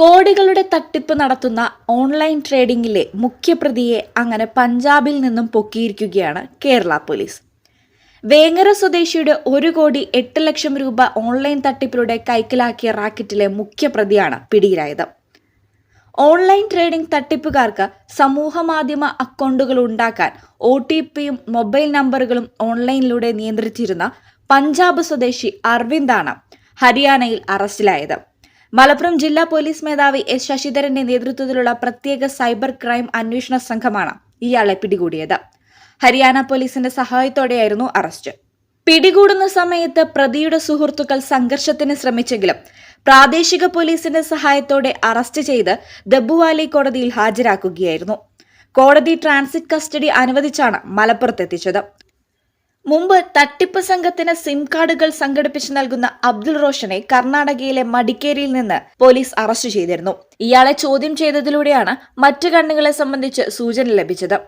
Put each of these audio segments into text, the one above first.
കോടികളുടെ തട്ടിപ്പ് നടത്തുന്ന ഓൺലൈൻ ട്രേഡിംഗിലെ മുഖ്യപ്രതിയെ അങ്ങനെ പഞ്ചാബിൽ നിന്നും പൊക്കിയിരിക്കുകയാണ് കേരള പോലീസ്. വേങ്ങര സ്വദേശിയുടെ ഒരു കോടി എട്ട് ലക്ഷം രൂപ ഓൺലൈൻ തട്ടിപ്പിലൂടെ കൈക്കലാക്കിയ റാക്കറ്റിലെ മുഖ്യപ്രതിയാണ് പിടിയിലായത്. ഓൺലൈൻ ട്രേഡിംഗ് തട്ടിപ്പുകാർക്ക് സമൂഹ മാധ്യമ അക്കൗണ്ടുകൾ ഉണ്ടാക്കാൻ ഒ ടി പിയും മൊബൈൽ നമ്പറുകളും ഓൺലൈനിലൂടെ നിയന്ത്രിച്ചിരുന്ന പഞ്ചാബ് സ്വദേശി അർവിന്ദാണ് ഹരിയാനയിൽ അറസ്റ്റിലായത്. മലപ്പുറം ജില്ലാ പോലീസ് മേധാവി എസ് ശശിധരന്റെ നേതൃത്വത്തിലുള്ള പ്രത്യേക സൈബർ ക്രൈം അന്വേഷണ സംഘമാണ് ഇയാളെ പിടികൂടിയത്. ഹരിയാന പോലീസിന്റെ സഹായത്തോടെയായിരുന്നു അറസ്റ്റ്. പിടികൂടുന്ന സമയത്ത് പ്രതിയുടെ സുഹൃത്തുക്കൾ സംഘർഷത്തിന് ശ്രമിച്ചെങ്കിലും പ്രാദേശിക പോലീസിന്റെ സഹായത്തോടെ അറസ്റ്റ് ചെയ്ത് ദബുവാലി കോടതിയിൽ ഹാജരാക്കുകയായിരുന്നു. കോടതി ട്രാൻസിറ്റ് കസ്റ്റഡി അനുവദിച്ചാണ് മലപ്പുറത്തെത്തിച്ചത്. മുമ്പ് തട്ടിപ്പ് സംഘത്തിന് സിം കാർഡുകൾ സംഘടിപ്പിച്ച് നൽകുന്ന അബ്ദുൾ റോഷനെ കർണാടകയിലെ മടിക്കേരിയിൽ നിന്ന് പോലീസ് അറസ്റ്റ് ചെയ്തിരുന്നു. ഇയാളെ ചോദ്യം ചെയ്തതിലൂടെയാണ് മറ്റു കണ്ണുകളെ സംബന്ധിച്ച് സൂചന ലഭിച്ചത്.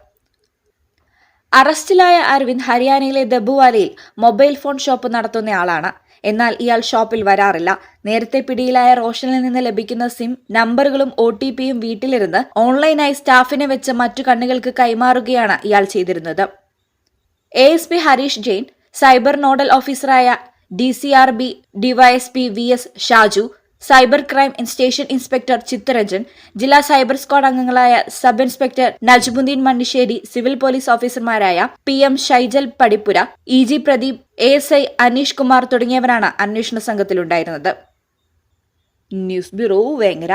അറസ്റ്റിലായ അരവിന്ദ് ഹരിയാനയിലെ ദബുവാലയിൽ മൊബൈൽ ഫോൺ ഷോപ്പ് നടത്തുന്നയാളാണ്. എന്നാൽ ഇയാൾ ഷോപ്പിൽ വരാറില്ല. നേരത്തെ പിടിയിലായ റോഷനിൽ നിന്ന് ലഭിക്കുന്ന സിം നമ്പറുകളും ഒ ടി പിയും വീട്ടിലിരുന്ന് ഓൺലൈനായി സ്റ്റാഫിനെ വെച്ച് മറ്റു കണ്ണുകൾക്ക് കൈമാറുകയാണ് ഇയാൾ ചെയ്തിരുന്നത്. A S P Harish Jain cyber nodal ഓഫീസറായ D C R B DySP V S Shaju cyber crime station inspector Chittaranjan ജില്ലാ സൈബർ സ്ക്വാഡ് അംഗങ്ങളായ sub inspector Najmuddin Mannisseri civil police ഓഫീസർമാരായ P M Shaijal Padippura E G Pradeep A S I Aneesh Kumar തുടങ്ങിയവരാണ് അന്വേഷണ സംഘത്തിലുണ്ടായിരുന്നത്. News bureau Vengara.